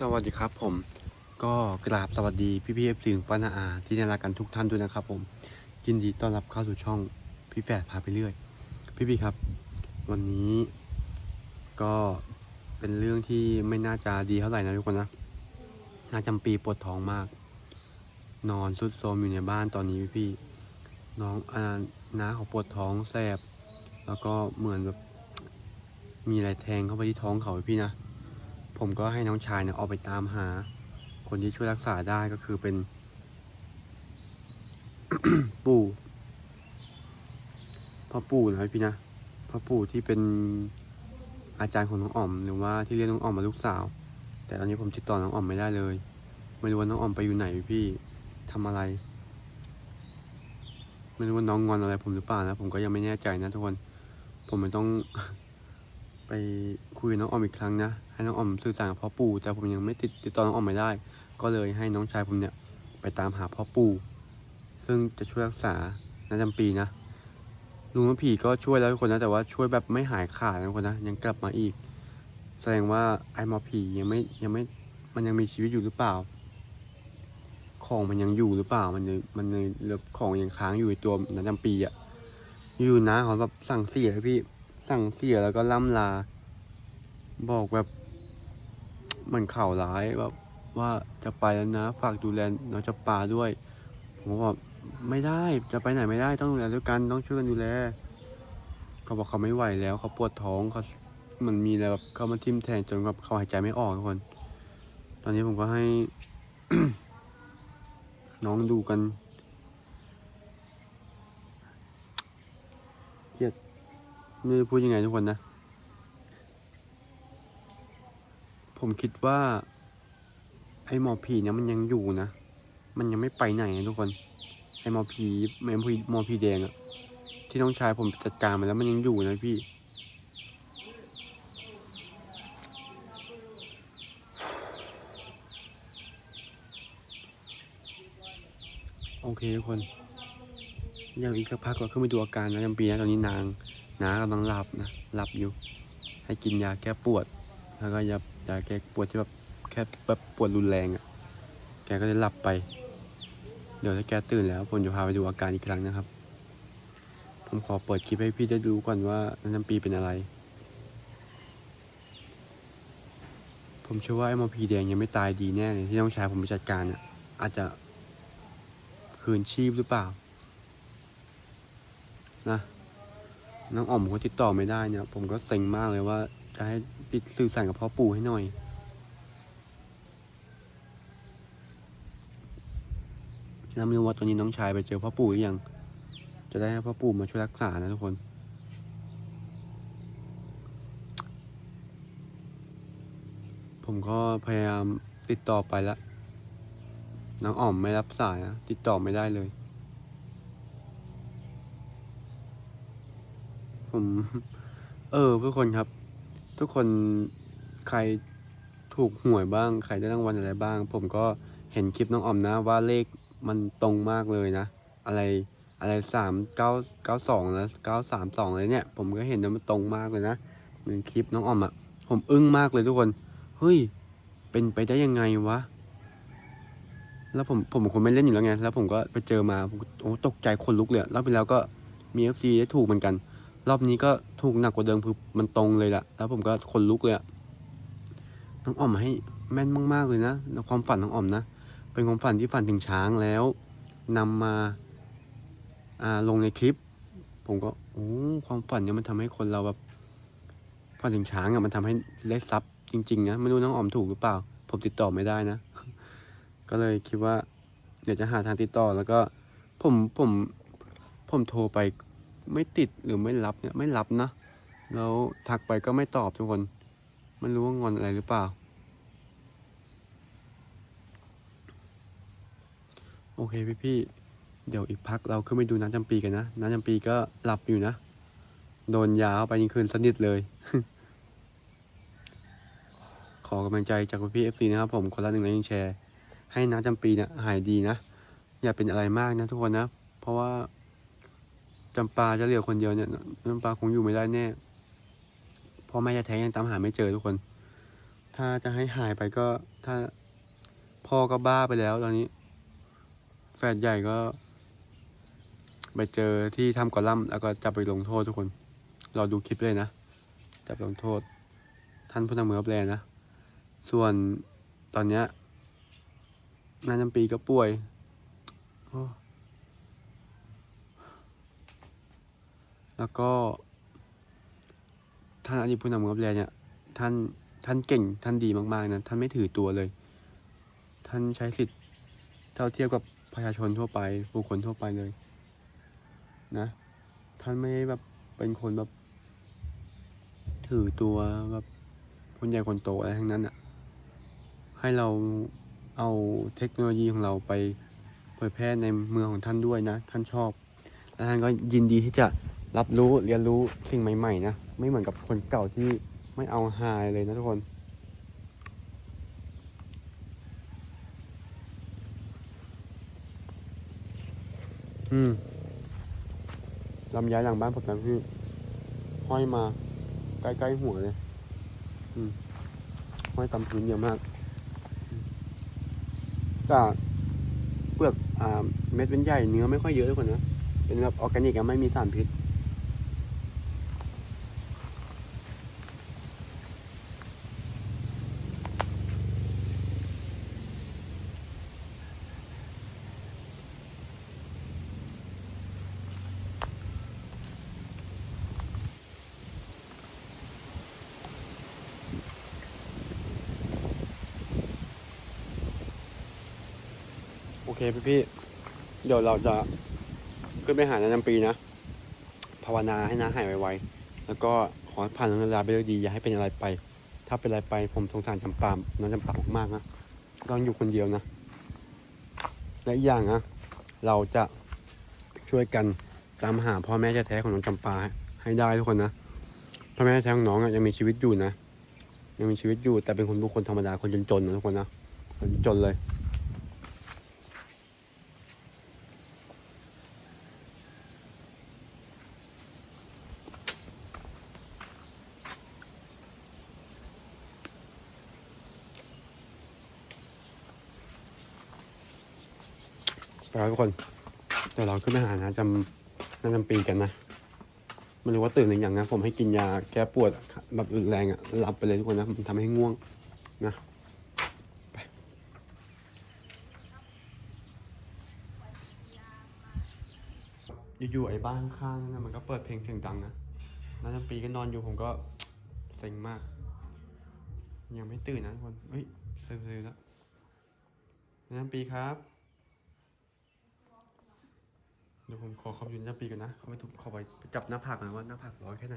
สวัสดีครับผมก็กราบสวัสดีพี่พี่เอฟซีป้านาอาที่น่ารักกันทุกท่านด้วยนะครับผมยินดีต้อนรับเข้าสู่ช่องพี่แฝดพาไปเรื่อย พี่พี่ครับ วันนี้ก็เป็นเรื่องที่ไม่น่าจะดีเท่าไหร่นะทุกคนนะน่าจำปีปวดท้องมาก นอนสุดโทมอยู่ในบ้านตอนนี้พี่พี่น้องอาน้าเขาปวดท้องแสบแล้วก็เหมือนแบบมีอะไรแทงเข้าไปที่ท้องเขาพี่นะ ผมก็ให้น้องชายเนี่ยออกไปตามหา คนที่ช่วยรักษาได้ก็คือเป็น ปู่พ่อปู่นะพี่นะพ่อปู่ที่เป็นอาจารย์ของน้องอ๋อม หรือว่าที่เรียกน้องอ๋อมมาลูกสาว แต่ตอนนี้ผมติดต่อน้องอ๋อมไม่ได้เลย ไม่รู้ว่าน้องอ๋อมไปอยู่ไหนพี่ทำอะไร ไม่รู้ว่าน้องงอนอะไรผมหรือเปล่านะผมก็ยังไม่แน่ใจนะทุกคน ผมไม่ต้อง ไปคุยกับน้องออมอีกครั้งนะ ให้น้องออมสื่อสารกับพ่อปู่ แต่ผมยังไม่ติดติดต่อน้องออมไม่ได้ ก็เลยให้น้องชายผมเนี่ยไปตามหาพ่อปู่ ซึ่งจะช่วยรักษาณจำปีนะลุงผีก็ช่วยแล้วทุกคนนะ แต่ว่าช่วยแบบไม่หายขาดนะทุกคนนะ ยังกลับมาอีก แสดงว่าไอ้หมอผียังไม่ยังไม่มันยังมีชีวิตอยู่หรือเปล่า ของมันยังอยู่หรือเปล่า มันมันเลือของยังค้างอยู่ในตัวณจำปีอะอยู่นะเขาแบบสั่งเสียพี่ สั่งเสียแล้วก็ล่ำลา บอกแบบเหมือนข่าวร้ายแบบว่าจะไปแล้วนะ ฝากดูแลน้องจะปาด้วย ผมก็บอกไม่ได้จะไปไหนไม่ได้ต้องดูแลด้วยกันต้องช่วยกันดูแลเขาบอกเขาไม่ไหวแล้วเขาปวดท้องเขามันมีอะไรแบบเข้ามาทิ่มแทงจนแบบเขาหายใจไม่ออกทุกคน ตอนนี้ผมก็ให้ น้องดูกันเครียด ไม่พูดยังไงทุกคนนะ ผมคิดว่า ไอหมอผีเนี่ยมันยังอยู่นะ มันยังไม่ไปไหนนะทุกคน ไอหมอผีไอ้หมอผีหมอผีแดงอะที่น้องชายผมจัดการมาแล้วมันยังอยู่นะพี่ โอเคทุกคนยังอีกสักพักก็ขึ้นไปดูอาการนะจำปีนะตอนนี้นาง น้ากำลังหลับนะหลับอยู่ ให้กินยาแก้ปวด แล้วก็ยายาแก้ปวดที่แบบแค่แบบปวดรุนแรงอะ่ะ แกก็จะหลับไป เดี๋ยวถ้าแกตื่นแล้วผมจะพาไปดูอาการอีกครั้งนะครับ ผมขอเปิดคลิปให้พี่ได้ดูก่อนว่าน้ำปีเป็นอะไร ผมเชื่อว่าไอ้มอพีแดงยังไม่ตายดีแน่เลยที่น้องชายผมไปจัดการอะ อาจจะคืนชีพหรือเปล่า นะ น้องอ๋อมก็ติดต่อไม่ได้เนี่ย ผมก็เซ็งมากเลยว่า จะให้ติดสื่อสารกับพ่อปู่ให้หน่อย แล้วไม่รู้ว่าตอนนี้น้องชายไปเจอพ่อปู่หรือยัง จะได้ให้พ่อปู่มาช่วยรักษานะทุกคน ผมก็พยายามติดต่อไปแล้วน้องอ๋อมไม่รับสายนะติดต่อไม่ได้เลย ผม เออทุกคนครับ ทุกคนใครถูกหวยบ้าง ใครได้รางวัลอะไรบ้าง ผมก็เห็นคลิปน้องออมนะ ว่าเลขมันตรงมากเลยนะ อะไรอะไรสามเก้าเก้าสองแล้วเก้าสามสองเลยเนี่ย ผมก็เห็นนะมันตรงมากเลยนะในคลิปน้องออมอะ่ะ ผมอึ้งมากเลยทุกคน เฮ้ย เป็นไปได้ยังไงวะ แล้วผมผมคนไม่เล่นอยู่แล้วไง แล้วผมก็ไปเจอมาโอ้ตกใจคนลุกเลยอะรอบที่แล้วก็มีเอฟซีได้ถูกเหมือนกัน รอบนี้ก็ถูกหนักกว่าเดิมคือมันตรงเลยละแล้วผมก็คนลุกเลยอะน้องอ่อมให้แม่นมากๆเลยนะความฝันน้องอ่อมนะ เป็นความฝันที่ฝันถึงช้างแล้วนำมาอ่าลงในคลิป ผมก็โอ้ความฝันเนี่ยมันทำให้คนเราแบบฝันถึงช้างอะมันทำให้ได้ทรัพย์จริงๆนะไม่รู้น้องอ่อมถูกหรือเปล่า ผมติดต่อไม่ได้นะ ก็เลยคิดว่า เดี๋ยวจะหาทางติดต่อแล้วก็ผมผมผมโทรไป ไม่ติดหรือไม่รับเนี่ยไม่รับนะ แล้วทักไปก็ไม่ตอบทุกคนไม่รู้ว่างอนอะไรหรือเปล่า โอเคพี่พี่เดี๋ยวอีกพักเราขึ้นไปดูน้ำจำปีกันนะ น้ำจำปีก็หลับอยู่นะ โดนยาเข้าไปยิงคืนสนิทเลย ขอกำลังใจจากพี่เอฟซีนะครับผมคนละหนึ่งไลค์แชร์ ให้น้ำจำปีเนี่ยหายดีนะ อย่าเป็นอะไรมากนะทุกคนนะ เพราะว่า จำปาจะเหลือคนเดียวเนี่ยจำปาคงอยู่ไม่ได้แน่พ่อแม่จะแท้ยังตามหาไม่เจอทุกคน ถ้าจะให้หายไปก็ ถ้าพ่อก็บ้าไปแล้วตอนนี้ แฟนใหญ่ก็ ไปเจอที่ทำกอลัมน์แล้วก็จับไปลงโทษทุกคนเราดูคลิปเลยนะ จับลงโทษ ท่านผู้นำเมืองแปลนะ ส่วนตอนเนี้ยนายจำปีก็ป่วย โอ้ แล้วก็ ท่านอดีตผู้นำเมืองแปลเนี่ย ท่านท่านเก่งท่านดีมากๆนะท่านไม่ถือตัวเลย ท่านใช้สิทธิ์เท่าเทียบกับประชาชนทั่วไปบุคคลทั่วไปเลยนะท่านไม่แบบเป็นคนแบบ ถือตัวแบบคนใหญ่คนโตอะไรทั้งนั้นอะ ให้เราเอาเทคโนโลยีของเราไปเผยแพร่ในเมืองของท่านด้วยนะ ท่านชอบ และท่านก็ยินดีที่จะ รับรู้เรียนรู้สิ่งใหม่ๆนะ ไม่เหมือนกับคนเก่าที่ไม่เอาหายเลยนะทุกคน อืมลำไยหลังบ้านผมนะพี่ห้อยมา ใกล้ๆหัวเลย อืมห้อยตำพื้นเยอะมากแต่เปลือกอ่าเม็ดเป็นใหญ่เนื้อไม่ค่อยเยอะทุกคนนะ เป็นแบบออร์แกนิกอะไม่มีสารพิษ เคพี่พี่เดี๋ยวเราจะขึ้นไปหาน้ำปีนะ ภาวนาให้น้าหายไวๆ แล้วก็ขอผ่านเรื่องราไปด้วยดีอย่าให้เป็นอะไรไป ถ้าเป็นอะไรไปผมสงสารจำปามน้องจำปามากๆนะต้องอยู่คนเดียวนะ และอีกอย่างนะเราจะช่วยกันตามหาพ่อแม่แท้ๆของน้องจำปาให้ได้ทุกคนนะพ่อแม่แท้ของน้องยังมีชีวิตอยู่นะ ยังมีชีวิตอยู่แต่เป็นคนบุคคลธรรมดาคนจนๆนะทุกคนนะคนจนเลย ไปครับ ทุกคน เดี๋ยวเราขึ้นไปหานะจำนาจำปีกันนะไม่รู้ว่าตื่นหรือยังนะ ผมให้กินยาแก้ปวดแบบรุนแรงอะหลับไปเลยทุกคนนะมันทำให้ง่วงนะไปอยู่ๆไอ้บ้านข้างนะมันก็เปิดเพลงเสียงดังนะนาจำปีก็นอนอยู่ผมก็เซ็งมาก ยังไม่ตื่นนะทุกคนเฮ้ยซื้อๆแล้วนาจำปีครับ เดี๋ยวผมขอเข้าไปดูหน้าปีกันนะเขาไม่ทุบขอไปจับหน้าผากหน่อยว่าหน้าผากร้อนแค่ไหน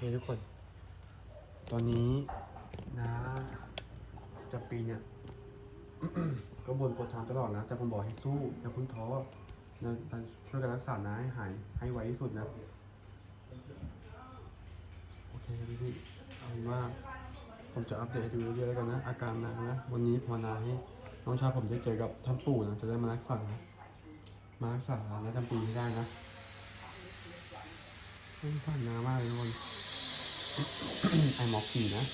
เคทุกคน ตอนนี้นะจะปีเนี่ยก็บนปวดท้องตลอดนะ แต่ผมบอกให้สู้อย่าพิ่งท้อนะช่วยกันรักษานะให้หายให้ไวที่สุดนะ โอเคครับพี่เอาว่า ผมจะอัปเดตให้ดูเรื่อยๆแล้วกันนะ อาการนานะ วันนี้ภานาให้น้องชายผมได้เจอกับท่านปู่นะ จะได้มารักษามารักษาและจำปีให้ได้นะต้องฝันนามากเลยทุกคน ไอหมอกผีนะ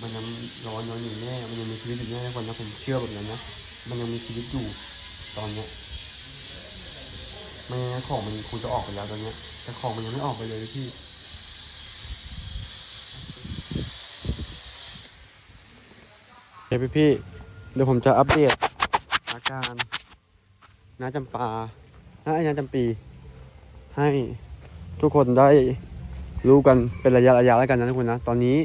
มันยังร้อนนอนอยู่แน่ มันยังมีชีวิตอยู่แน่ทุกคนนะผมเชื่อแบบนั้นนะ มันยังมีชีวิตอยู่ตอนเนี้ยไม่งั้นของมันคงจะออกไปแล้วตอนเนี้ย แต่ของมันยังไม่ออกไปเลยพี่เดี๋ยวพี่ๆเดี๋ยวผมจะอัปเดตอาการน้าจำปาน้าไอ้น้าจำปี ให้ทุกคนได้ รู้กันเป็นระยะระยะแล้วกันนะทุกคนนะ ตอนนี้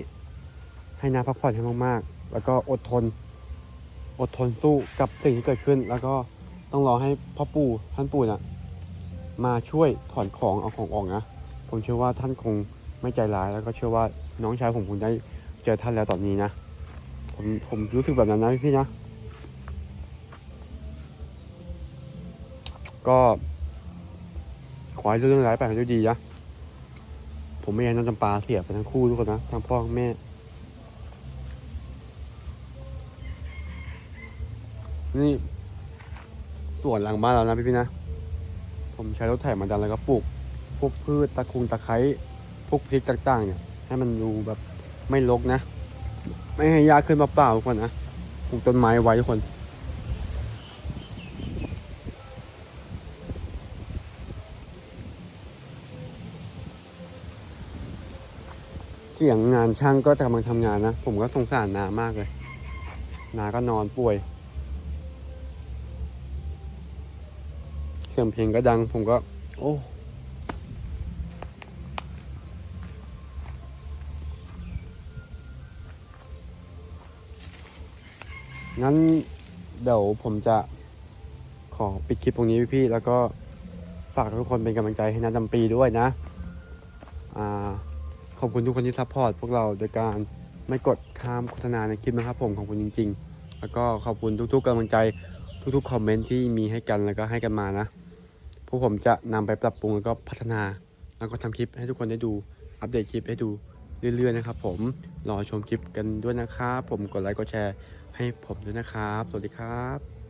ให้น้าพักผ่อนให้มากๆ แล้วก็อดทน อดทนสู้กับสิ่งที่เกิดขึ้น แล้วก็ต้องรอให้พ่อปู่ท่านปู่น่ะมาช่วยถอนของเอาของออกนะผมเชื่อว่าท่านคงไม่ใจร้าย แล้วก็เชื่อว่าน้องชายผมคงได้เจอท่านแล้วตอนนี้นะผมผมรู้สึกแบบนั้นนะพี่นะ ก็ขอให้เรื่องร้ายไปให้ด้วยดีนะ ผมไม่อยากน้องจำปาเสียไปทั้งคู่ทุกคนนะทั้งพ่อทั้งแม่ นี่สวนหลังบ้านเรานะพี่ๆนะ ผมใช้รถไถมาดันแล้วก็ปลูก พวกพืชตะคุงตะไคร้พวกพริกต่างๆ เนี่ย ให้มันดูแบบไม่รกนะ ไม่ให้ยาขึ้นมาเปล่าทุกคนนะปลูกต้นไม้ไว้ทุกคน เสียงงานช่างก็กำลังทำงานนะ ผมก็สงสารนามากเลย นาก็นอนป่วย เสียงเพลงก็ดัง ผมก็ โอ้งั้นเดี๋ยวผมจะขอปิดคลิปตรงนี้พี่ๆแล้วก็ฝากทุกคนเป็นกำลังใจให้นัดดำปีด้วยนะ อ่า ขอบคุณทุกคนที่ซัพพอร์ตพวกเราโดยการไม่กดข้ามโฆษณาในคลิปนะครับผมขอบคุณจริง ๆ แล้วก็ขอบคุณทุกๆกำลังใจทุกๆคอมเมนต์ที่มีให้กันแล้วก็ให้กันมานะพวกผมจะนำไปปรับปรุงแล้วก็พัฒนา แล้วก็ทำคลิปให้ทุกคนได้ดูอัปเดตคลิปให้ดูเรื่อยๆนะครับผมรอชมคลิปกันด้วยนะครับผมกดไลค์กดแชร์ให้ผมด้วยนะครับ สวัสดีครับ